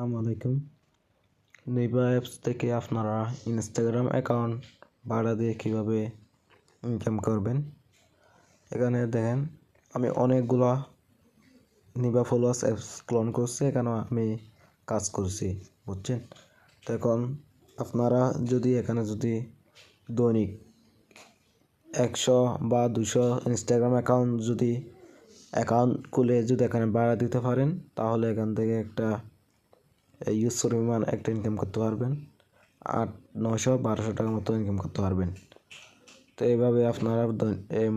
আসসালামু আলাইকুম। নিবা অ্যাপস থেকে আপনারা ইনস্টাগ্রাম অ্যাকাউন্ট ভাড়া দিয়ে কীভাবে ইনকাম করবেন? এখানে দেখেন, আমি অনেকগুলা নিবা ফলোয়ার্স অ্যাপস ক্লোন করছি এখানে আমি কাজ করছি, বুঝছেন? তো এখন আপনারা যদি এখানে যদি দৈনিক একশো বা দুশো ইনস্টাগ্রাম অ্যাকাউন্ট যদি অ্যাকাউন্ট খুলে যদি এখানে ভাড়া দিতে পারেন, তাহলে এখান থেকে একটা ইউজ পরিমাণ একটা ইনকাম করতে পারবেন। আট নশো বারোশো টাকার মতো ইনকাম করতে পারবেন। তো এইভাবে আপনারা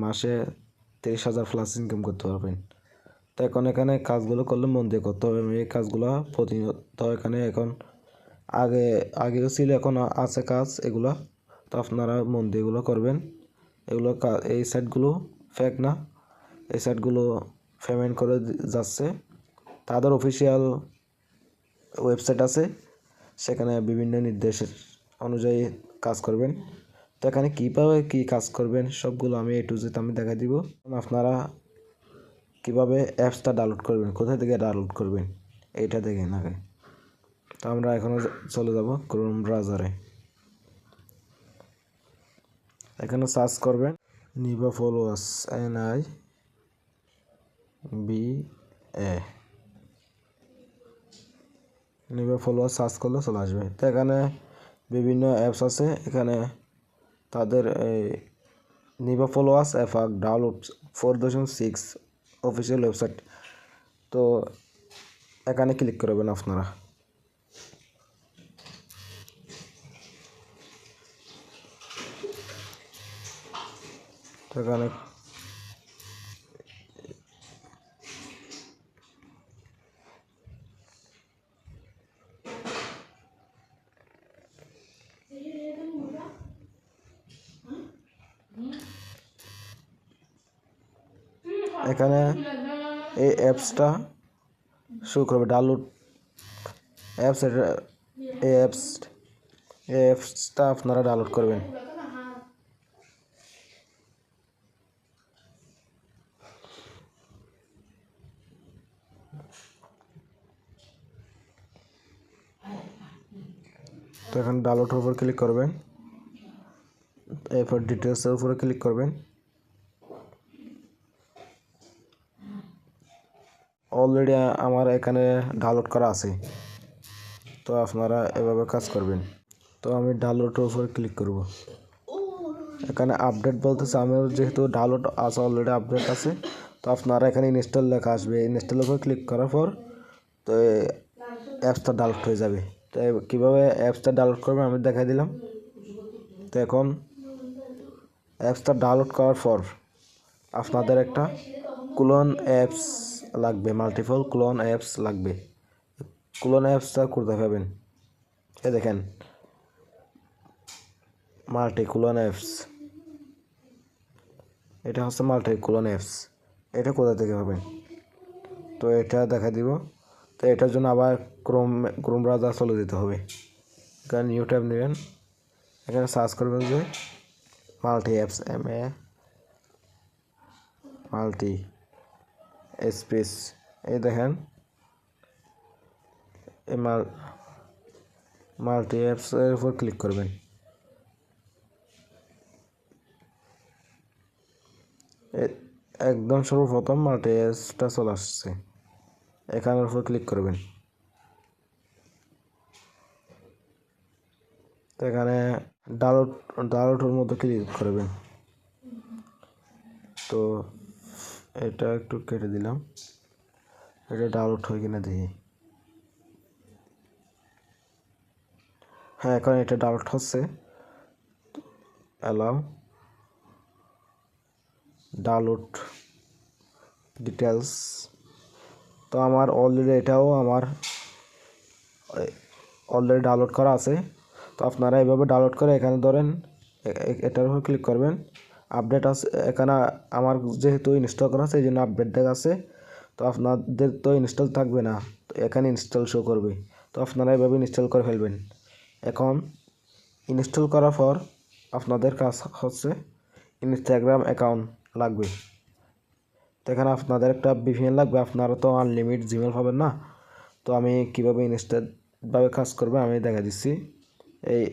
মাসে তিরিশ হাজার প্লাস ইনকাম করতে পারবেন। তো এখন এখানে কাজগুলো করলে মন দিয়ে করতে হবে। এই কাজগুলো প্রতিনিয়ত এখানে এখন আগে, আগেও ছিল, এখন আছে কাজ, এগুলো তো আপনারা মন দিয়ে এগুলো করবেন। এগুলো এই সাইটগুলো ফেক না। এই সাইটগুলো পেমেন্ট করে যাচ্ছে। তাদের অফিসিয়াল ওয়েবসাইট আছে, সেখানে বিভিন্ন নির্দেশের অনুযায়ী কাজ করবেন। তো এখানে কীভাবে কী কাজ করবেন, সবগুলো আমি এ টু জেড আমি দেখা দিব। আপনারা কীভাবে অ্যাপসটা ডাউনলোড করবেন, কোথা থেকে ডাউনলোড করবেন, এইটা দেখেন আগে। তো আমরা এখনও চলে যাব ক্রোম ব্রাউজারে এখানে সার্চ করবেন Niba followers N I B A নিবে ফলোয়ার সার্চ করলে চলে আসবে। তো এখানে বিভিন্ন অ্যাপস আছে। এখানে তাদের এই Niba followers app download four দশমিক সিক্স অফিসিয়াল ওয়েবসাইট তো এখানে ক্লিক করবেন আপনারা। তো এখানে এই অ্যাপসটা শুরু করবে ডাউনলোড অ্যাপস এই অ্যাপস এই অ্যাপসটা আপনারা ডাউনলোড করবেন। তো এখন ডাউনলোডের উপর ক্লিক করবেন, এরপর ডিটেলসের উপরে ক্লিক করবেন অলরেডি আমার এখানে ডাউনলোড করা আছে। তো আপনারা এভাবে কাজ করবেন। তো আমি ডাউনলোডের উপরে ক্লিক করব। এখানে আপডেট বলতেছে আমার যেহেতু ডাউনলোড আছে অলরেডি আপডেট আছে, তো আপনারা এখানে ইনস্টল লেখা আসবে। ইনস্টলের উপর ক্লিক করার পর, তো অ্যাপসটা ডাউনলোড হয়ে যাবে। তো কীভাবে অ্যাপসটা ডাউনলোড করবেন আমি দেখাই দিলাম। তো এখন অ্যাপসটা ডাউনলোড করার পর, আপনাদের একটা ক্লোন অ্যাপস লাগবে মাল্টিপল ক্লোন অ্যাপস লাগবে। ক্লোন অ্যাপসটা করতে পাবেন এ দেখেন মাল্টি ক্লোন অ্যাপস এটা হচ্ছে মাল্টি ক্লোন অ্যাপস এটা কোথা থেকে পাবেন? তো এটা দেখা দিব। তো এটার জন্য আবার ক্রোম ক্রোম ব্রাউজার চলে যেতে হবে। এখানে নিউ ট্যাব নেবেন। এখানে সার্চ করবেন যে multi apps M A multi space এই দেখেন। এই মাল, মাল্টি অ্যাপস এর উপর ক্লিক করবেন। একদম সর্বপ্রথম মাল্টি অ্যাপসটা চলে আসছে। এখানের উপর ক্লিক করবেন। এখানে ডাউনলোড ডাউনলোডের মধ্যে ক্লিক করবেন। তো এটা একটু কেটে দিলাম। এটা ডাউনলোড হয় কিনা দেখি। হ্যাঁ এখন এটা ডাউনলোড হচ্ছে অ্যালাউ ডাউনলোড ডিটেলস তো আমার অলরেডি এটাও আমার অলরেডি ডাউনলোড করা আছে। তো আপনারা এভাবে ডাউনলোড করে এখানে ধরেন এটার উপর ক্লিক করবেন। আপডেট আছে, এখানে আমার যেহেতু ইনস্টল করা আছে এই জন্য আপডেট দেখাচ্ছে। তো আপনাদের তো ইনস্টল থাকবে না, তো এখানে ইনস্টল শো করবে। তো আপনারা এভাবে ইনস্টল করে ফেলবেন। এখন ইনস্টল করার পর আপনাদের কাজ হচ্ছে ইনস্টাগ্রাম অ্যাকাউন্ট লাগবে। তো এখানে আপনাদের একটা ভিপিএন লাগবে, আপনারা তো আনলিমিট জিমেল পাবেন না। তো আমি কীভাবে ইনস্ট্যান্টভাবে কাজ করবে আমি দেখা দিচ্ছি। এই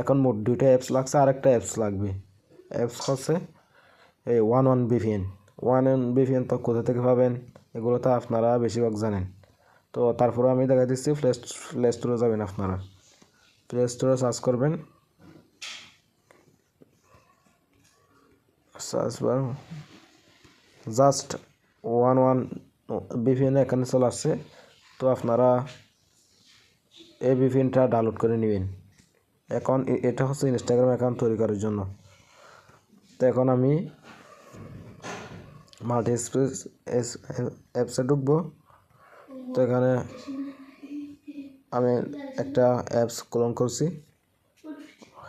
এখন মোট দুইটা অ্যাপস লাগছে আর একটা অ্যাপস লাগবে। অ্যাপস হচ্ছে, এই one one VPN one one VPN তো কোথা থেকে পাবেন? এগুলো তো আপনারা বেশিরভাগ জানেন। তো তারপরে আমি দেখা দিচ্ছি প্লে প্লে স্টোরে যাবেন আপনারা। প্লে স্টোরে সার্চ করবেন। Search bar just one one VPN এখানে চলে আসছে। তো আপনারা এই বিপিএনটা ডাউনলোড করে নেবেন। এখন এটা হচ্ছে ইনস্টাগ্রাম অ্যাকাউন্ট তৈরি করার জন্য। তো এখন আমি মাল্টি এক্সপ্রেস অ্যাপসে ঢুকবো। তো এখানে আমি একটা অ্যাপস ক্লোন করছি।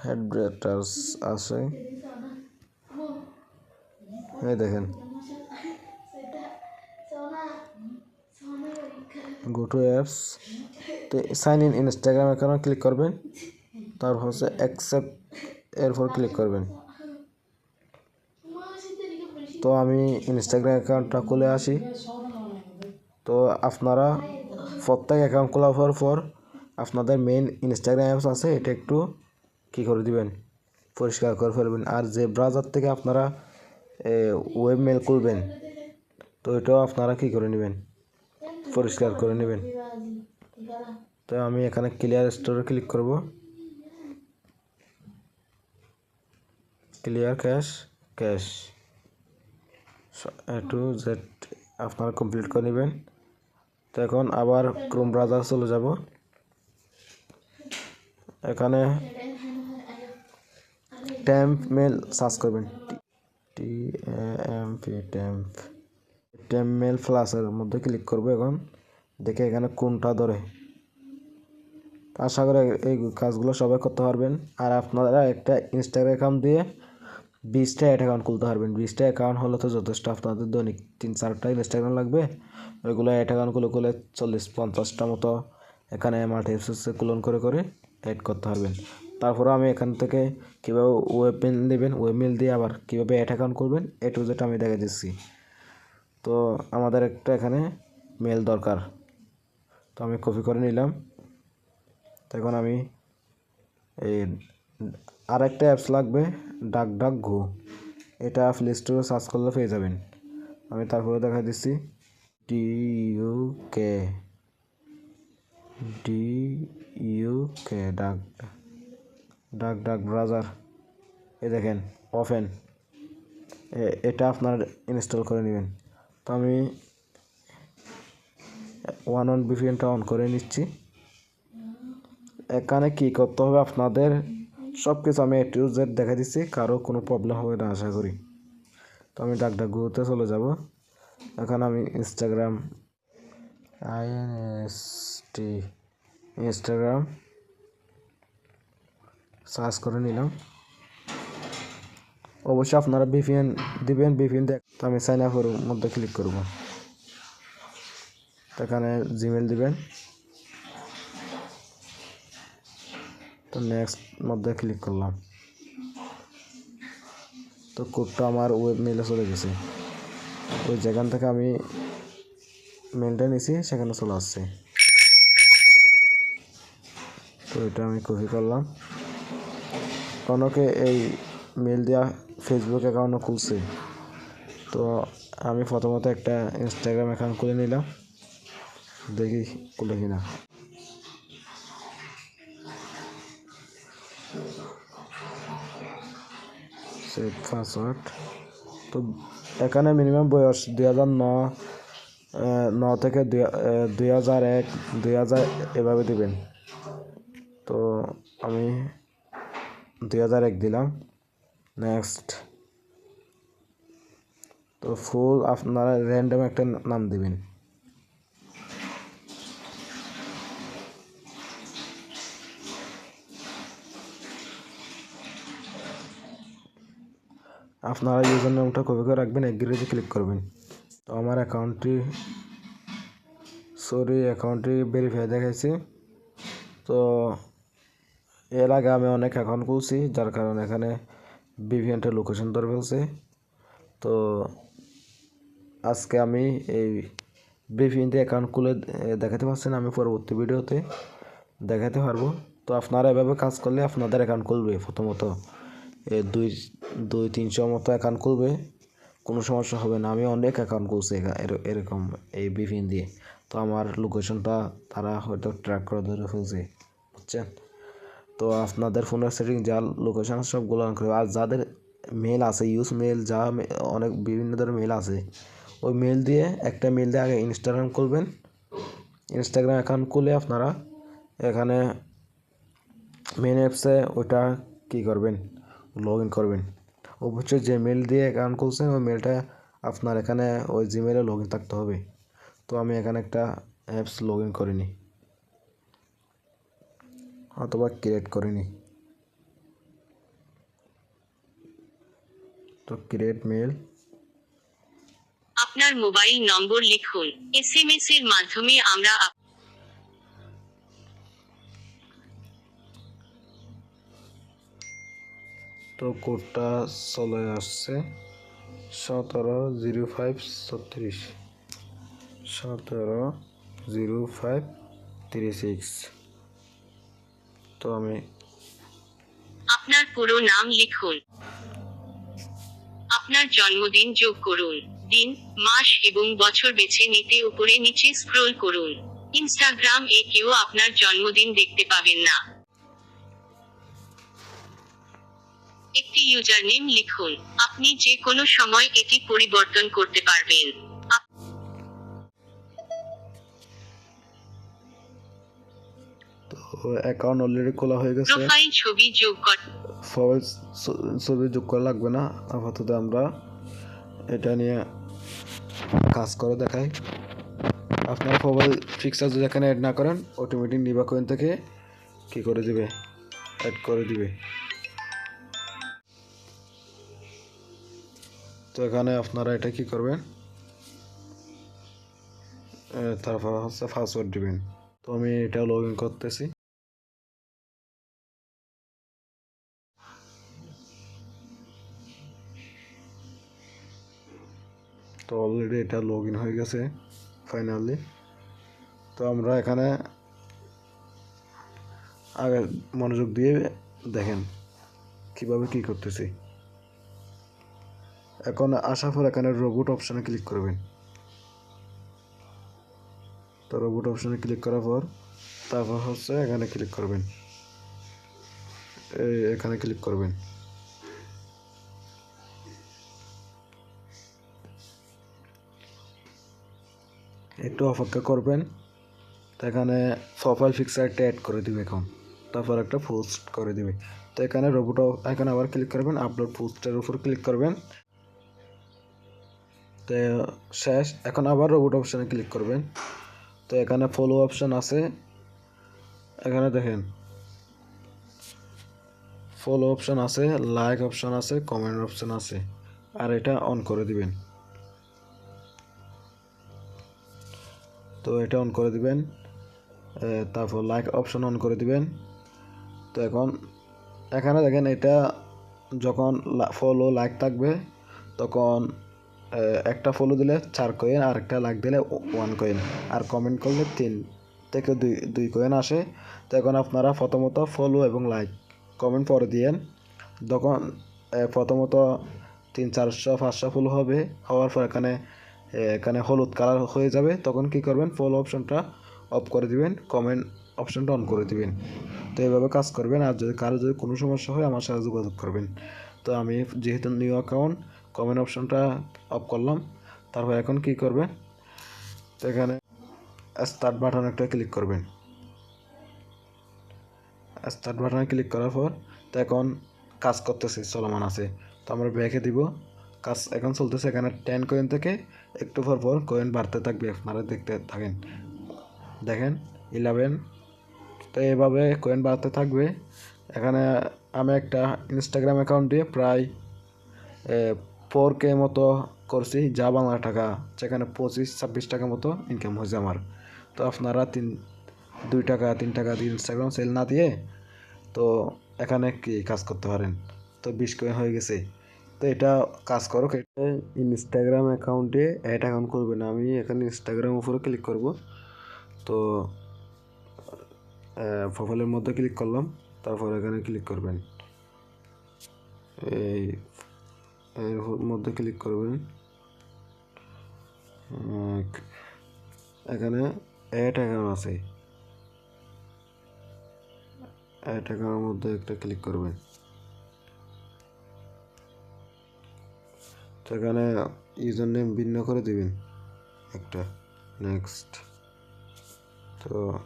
হেডব্রেটার্স আছে। এই দেখেন। গো টু অ্যাপস তো সাইন ইন ইনস্টাগ্রাম অ্যাকাউন্টে ক্লিক করবেন। তারপর হচ্ছে অ্যাকসেপ্ট এরপর ক্লিক করবেন। তো আমি ইনস্টাগ্রাম অ্যাকাউন্টটা খুলে আসি। তো আপনারা প্রত্যেক অ্যাকাউন্ট খোলা হওয়ার পর আপনাদের মেইন ইনস্টাগ্রাম অ্যাপস আছে, এটা একটু কী করে দিবেন? পরিষ্কার করে ফেলবেন। আর যে ব্রাউজার থেকে আপনারা ওয়েব মেল খুলবেন, তো এটাও আপনারা কী করে নেবেন? পরিষ্কার করে নেবেন। তো আমি এখানে ক্লিয়ার স্টোরে ক্লিক করব। Clear cache cache to Z আপনারা কমপ্লিট করে নেবেন। তো এখন আবার ক্রোম ব্রাউজার চলে যাব। এখানে ট্যাম্প মেল সার্চ করবেন। T M P temp temp mail প্লাসের মধ্যে ক্লিক করব এখন। দেখে এখানে কোনটা ধরে। আশা করি এই কাজগুলো সবাই করতে পারবেন। আর আপনারা একটা ইনস্টাগ্রাম দিয়ে বিশটা অ্যাড অ্যাকাউন্ট খুলতে পারবেন। বিশটা অ্যাকাউন্ট হলে তো যথেষ্ট আপনাদের দৈনিক তিন চারটা ইনস্টাগ্রাম লাগবে। ওইগুলো অ্যাড অ্যাকাউন্টগুলো খুলে চল্লিশ, পঞ্চাশটা মতো এখানে মাল্টিপ্সে ক্লোন করে করে অ্যাড করতে পারবেন। তারপরে আমি এখান থেকে কীভাবে ওয়েব মেল দেবেন ওয়েব মেল দিয়ে আবার কীভাবে অ্যাড অ্যাকাউন্ট করবেন, এ টু জেড আমি দেখে দিচ্ছি। তো আমাদের একটা এখানে মেল দরকার। তো আমি কপি করে নিলাম। তো এখন আমি এই আর একটা অ্যাপস লাগবে ডাক ডাক ঘু এটা প্লে স্টোরে সার্চ করলে পেয়ে যাবেন। আমি তারপরে দেখা দিচ্ছি। D U K D U K duck duck duck ব্রাজার এ দেখেন ওপেন এটা আপনার ইনস্টল করে নেবেন। তো আমি ওয়ান ওয়ান ভিপিএনটা অন করে নিচ্ছি। এখানে কি করতে হবে আপনাদের? সব কিছু আমি এ টু জেড দেখা দিচ্ছি, কারও কোনো প্রবলেম হবে না, আশা করি। তো আমি ডাক ডাক গুতে চলে যাব। এখন আমি Instagram I N S T Instagram search করে নিলাম। অবশ্যই আপনারা ভিপিএন দিবেন ভিপিএন দেখ, তো আমি সাইন আপের মধ্যে ক্লিক করব। এখানে জিমেল দিবেন। তো নেক্সট মধ্যে ক্লিক করলাম। তো কোডটা আমার ওয়েব মেলে চলে গেছে। ওই যেখান থেকে আমি মেলটা নিছি, সেখানে চলে আসছে। তো এটা আমি কপি করলাম। অনেকে এই মেল দেওয়া ফেসবুক অ্যাকাউন্টও খুলছে। তো আমি প্রথমত একটা ইনস্টাগ্রাম অ্যাকাউন্ট খুলে নিলাম। দেখি খুলে কিনা। সেভ পাসওয়ার্ড তো এখানে মিনিমাম বয়স দুই হাজার ন ন থেকে দুই হাজার এক, দুই হাজার এভাবে দিবেন। তো আমি দুই হাজার এক দিলাম। নেক্সট তো ফুল আপনারা র্যান্ডম একটা নাম দিবেন। আপনারা ইউজার নামটা কপি করে রাখবেন এগ্রিতে ক্লিক করবেন। তো আমার অ্যাকাউন্টটি, সরি, অ্যাকাউন্টটি ভেরিফাই দেখাইছি। তো এর আগে আমি অনেক অ্যাকাউন্ট খুলছি, যার কারণে এখানে বিভিএনটা লোকেশন ধরে ফেলছে। তো আজকে আমি এই বিপিএন দিয়ে অ্যাকাউন্ট খুলে দেখাতে পারছেন আমি পরবর্তী ভিডিওতে দেখাতে পারব। তো আপনারা এভাবে কাজ করলে আপনাদের অ্যাকাউন্ট খুলবে প্রথমত। দুই দুই তিনশো মতো অ্যাকাউন্ট খুলবে, কোনো সমস্যা হবে না। আমি অনেক অ্যাকাউন্ট খুলছি এরকম এই বিপিএন দিয়ে। তো আমার লোকেশনটা তারা হয়তো ট্র্যাক করে ধরে ফেলছে, বুঝছেন? তো আপনাদের ফোনের সেটিং যা লোকেশন সবগুলো অন করবে আর যাদের মেল আছে ইউজ মেল যা অনেক বিভিন্ন ধরনের মেল আছে, ওই মেল দিয়ে একটা মেল দিয়ে আগে ইনস্টাগ্রাম খুলবেন। ইনস্টাগ্রাম অ্যাকাউন্ট খুলে আপনারা এখানে মেন অ্যাপসে ওটা কী করবেন? লগ ইন করবেন। অবশ্যই যে মেল দিয়ে অ্যাকাউন্ট খুলছেন, ওই মেলটা আপনার এখানে ওই জিমেলে লগ ইন থাকতে হবে। তো আমি এখানে একটা অ্যাপস লগ ইন করিনি। অথবা ক্রিয়েট করিনি। তো ক্রিয়েট মেল আপনার মোবাইল নম্বর লিখুন। এসএমএস এর মাধ্যমে আমরা তো কোডটা চলে আসছে। সতেরো জিরো ফাইভ ছত্রিশ। সতেরো জিরো ফাইভ থ্রি সিক্স তো আমি আপনার পুরো নাম লিখুন। আপনার জন্মদিন যোগ করুন। দিন, মাস এবং বছর বেছে নিতে উপরে নিচে স্ক্রোল করুন। ইনস্টাগ্রাম এ কেউ আপনার জন্মদিন দেখতে পাবেন না। একটি ইউজার নেম লিখুন। আপনি যে কোনো সময় এটি পরিবর্তন করতে পারবেন। অ্যাকাউন্ট অলরেডি খোলা হয়ে গেছে। প্রোফাইল ছবি যোগ কর ছবি যোগ করা লাগবে না। আপাতত আমরা এটা নিয়ে কাজ করে দেখাই। আপনার মোবাইল ফিক্সার যদি এখানে অ্যাড না করেন অটোমেটিক নিবা কয়েন থেকে। কী করে দিবে? অ্যাড করে দিবে। তো এখানে আপনারা এটা কি করবেন? তারপর হচ্ছে পাসওয়ার্ড দিবেন। তো আমি এটা লগ ইন করতেছি। তো অলরেডি এটা লগ ইন হয়ে গেছে ফাইনালি তো আমরা এখানে আগে মনোযোগ দিয়ে দেখেন কীভাবে কি করতেছি। এখন আসার পর এখানে রোবট অপশানে ক্লিক করবেন। তো রোবট অপশানে ক্লিক করার পর তারপর হচ্ছে এখানে ক্লিক করবেন। এখানে ক্লিক করবেন। একটু অপেক্ষা করবেন। তো এখানে প্রোফাইল পিকচারটা অ্যাড করে দিবে এখন। তারপর একটা পোস্ট করে দিবে। তো এখানে রোবট এখানে আবার ক্লিক করবেন। আপলোড পোস্টের উপর ক্লিক করবেন। তো শেষ। এখন আবার রোবট অপশানে ক্লিক করবেন। তো এখানে ফলো অপশান আছে। এখানে দেখেন। ফলো অপশান আছে লাইক অপশান আছে কমেন্ট অপশান আছে। আর এটা অন করে দিবেন। তো এটা অন করে দিবেন। তারপর লাইক অপশন অন করে দিবেন। তো এখন এখানে দেখেন এটা যখন ফলো লাইক থাকবে, তখন একটা ফলো দিলে চার কয়েন আর একটা লাইক দিলে ওয়ান কয়েন আর কমেন্ট করলে তিন, থেকে দুই দুই কয়েন আসে। তো এখন আপনারা প্রথমত ফলো এবং লাইক কমেন্ট পরে দিয়েন। তখন প্রথমত তিন, চারশো, পাঁচশো ফলো হবে। হওয়ার পর এখানে এখানে হলুদ কালার হয়ে যাবে। তখন কি করবেন? ফলো অপশনটা অফ করে দিবেন। কমেন্ট অপশনটা অন করে দিবেন। তো এইভাবে কাজ করবেন। আর যদি কারও যদি কোনো সমস্যা হয়, আমার সাথে যোগাযোগ করবেন। তো আমি যেহেতু নিউ অ্যাকাউন্ট কমেন্ট অপশনটা অফ করলাম। তারপর এখন কি করবেন তো এখানে স্টার্ট বাটন একটা ক্লিক করবেন স্টার্ট বাটনে ক্লিক করার পর তো এখন কাজ করতেছে, চলমান আছে। তো আমরা ব্যাকে দিব। কাজ এখন চলতেছে এখানে টেন কয়েন থেকে একটু পর পর কয়েন বাড়তে থাকবে, আপনারা দেখতে থাকেন। দেখেন ইলেভেন তো এভাবে কয়েন বাড়তে থাকবে। এখানে আমি একটা ইনস্টাগ্রাম অ্যাকাউন্ট দিয়ে প্রায় ফোর কে মতো করছি? যা বাংলা টাকা সেখানে পঁচিশ, ছাব্বিশ টাকা মতো ইনকাম হয়েছে আমার। তো আপনারা তিন, দুই টাকা, তিন টাকা দিয়ে ইনস্টাগ্রাম সেল না দিয়ে, তো এখানে কি কাজ করতে পারেন? তো বিশ কয়েন হয়ে গেছে। তো এটা কাজ করো ইনস্টাগ্রাম অ্যাকাউন্টে অ্যাড অ্যাকাউন্ট করবে না। আমি এখানে ইনস্টাগ্রাম উপরে ক্লিক করব। তো প্রোফাইলের মধ্যে ক্লিক করলাম। তারপর এখানে ক্লিক করবেন। এই এর মধ্যে ক্লিক করবেন। এখানে অ্যাড অ্যাকাউন্ট আছে। অ্যাড অ্যাকাউন্টের মধ্যে একটা ক্লিক করবেন। তো এখানে ইউজার নেম ভিন্ন করে দিবেন একটা। নেক্সট তো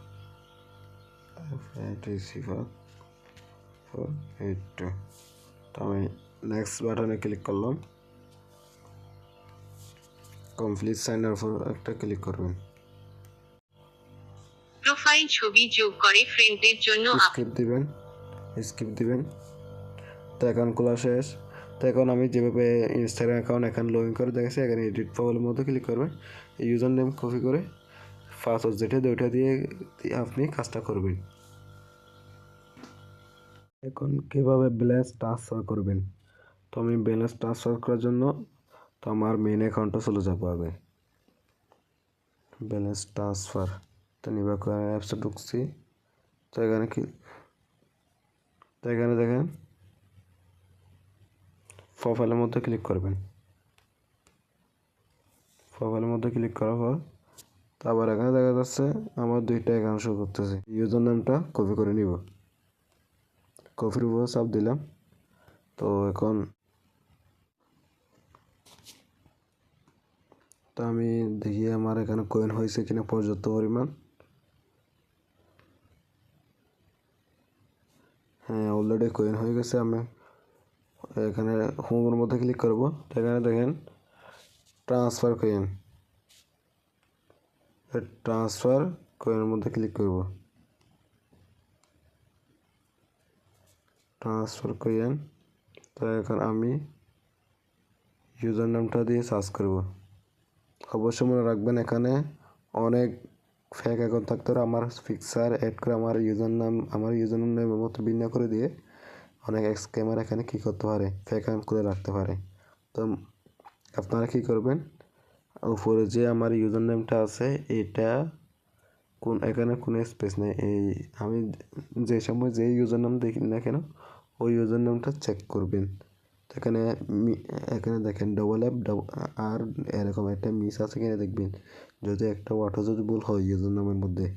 ফোর এইট টু তো আমি নেক্সট বাটনে ক্লিক করলাম। কমপ্লিট সাইনের উপর একটা ক্লিক করবেন। প্রোফাইল ছবি যোগ করে ফ্রেন্ডদের জন্য আপ- স্কিপ দিবেন। স্কিপ দিবেন। তো অ্যাকাউন্ট খোলা শেষ। তো এখন আমি যেভাবে ইনস্টাগ্রাম অ্যাকাউন্ট এখন লগ ইন করে দেখেছি এখানে এডিট প্রোফাইলের মধ্যে ক্লিক করবেন। ইউজার নেম কপি করে পাসওয়ার্ড যেটা দুইটা দিয়ে দিয়ে আপনি কাজটা করবেন। এখন কীভাবে ব্যালেন্স ট্রান্সফার করবেন? তো আমি ব্যালেন্স ট্রান্সফার করার জন্য তো আমার মেন অ্যাকাউন্টে চলে যাব আগে। ব্যালেন্স ট্রান্সফার তো নিবা অ্যাপসে ঢুকছি। তো এখানে কি? তো এখানে দেখেন প্রোফাইলের মধ্যে ক্লিক করবেন। প্রোফাইলের মধ্যে ক্লিক করার পর তারপর এখানে দেখা যাচ্ছে আমার দুইটা অ্যাকাউন্ট শো করতেছে। ইউজার নামটা কপি করে নিব। কপির উপর চাপ দিলাম। তো এখন তো আমি দেখি আমার এখানে কয়েন হয়েছে কিনা পর্যাপ্ত পরিমাণ। হ্যাঁ অলরেডি কয়েন হয়ে গেছে আমি এখানে হোমের মধ্যে ক্লিক করব। এখানে দেখেন ট্রান্সফার কয়েন ট্রান্সফার কয়েনের মধ্যে ক্লিক করব। ট্রান্সফার কয়েন তো এখন আমি ইউজার নামটা দিয়ে সার্চ করব। অবশ্যই মনে রাখবেন এখানে অনেক ফেক অ্যাকাউন্ট থাকতে পারে। আমার পিকচার অ্যাড করে আমার ইউজার নাম আমার ইউজার নামের মতো ভিন্ন করে দিয়ে অনেক স্ক্যামার এখানে কী করতে পারে? ফেক অ্যাকাউন্ট করে রাখতে পারে। তো আপনারা কী করবেন? উপরে যে আমার ইউজার নেমটা আছে, এটা কোন, এখানে কোনো স্পেস নেই। এই আমি যে সময় যে ইউজার নাম দেখি না কেন, ওই ইউজার নামটা চেক করবেন। এখানে মি- এখানে দেখেন ডবল অ্যাপ আর এরকম একটা মিস আছে কিনা দেখবেন। যদি একটা ওয়াটও যদি ভুল হয় ইউজার নামের মধ্যে।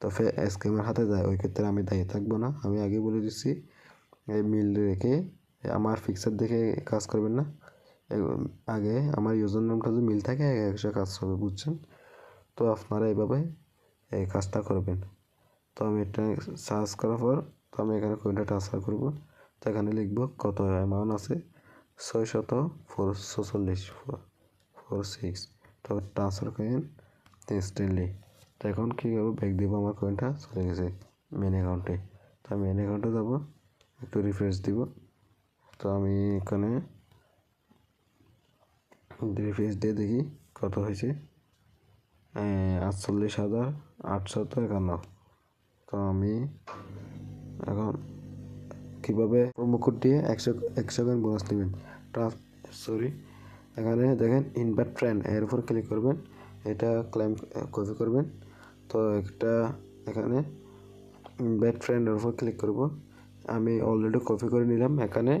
তো ফে স্ক্যামের হাতে যায়, ওই ক্ষেত্রে আমি দায়ী থাকব না। আমি আগে বলে দিচ্ছি, এই মিল রেখে আমার ফিক্সার দেখে কাজ করবেন না। আগে আমার ইউজার নামটা যদি মিল থাকে একশো কাজ হবে, বুঝছেন? তো আপনারা এইভাবে এই কাজটা করবেন। তো আমি এটা সার্চ করার পর, তো আমি এখানে কয়েনটা ট্রান্সফার করব। এখানে লিখব কত অ্যামাউন্ট আছে? ছয় শত ফোর ছচল্লিশ, ফোর সিক্স। তো ট্রান্সফার কয়েন ইনস্ট্যান্টলি তো এখন কী করব? ব্যাক দেবো আমার কয়েনটা চলে গেছে মেন অ্যাকাউন্টে তো আমি মেন অ্যাকাউন্টে যাব, একটু রিফ্রেশ দিব। তো আমি এখানে রিফ্রেশ দিয়ে দেখি কত হয়েছে। আটচল্লিশ হাজার আটশত একান্ন। তো আমি এখন কীভাবে কোড দিয়ে একশো একশো গ্রাম বোনাস নেবেন? সরি এখানে দেখেন ইনভার্ট ফ্রেন্ড এর উপর ক্লিক করবেন। এটা ক্লাইম কপি করবেন। তো একটা এখানে ইনভাইট ফ্রেন্ডের উপর ক্লিক করব। আমি অলরেডি কপি করে নিলাম। এখানে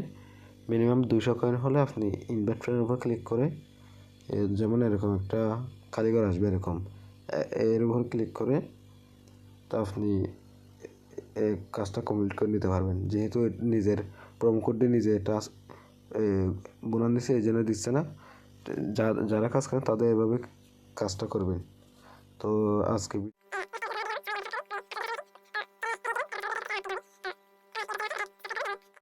মিনিমাম দুশো কয়েন হলে আপনি ইনভাইট ফ্রেন্ডের উপর ক্লিক করে যেমন এরকম একটা কারিগর আসবে এরকম এর উপর ক্লিক করে, তা আপনি কাজটা কমপ্লিট করে নিতে পারবেন। যেহেতু নিজের প্রোমো কোডটি নিজে এটা বোনার নিচে এই জন্য দিচ্ছে না। যারা কাজ করেন তাদের এভাবে কাজটা করবেন। তো আজকে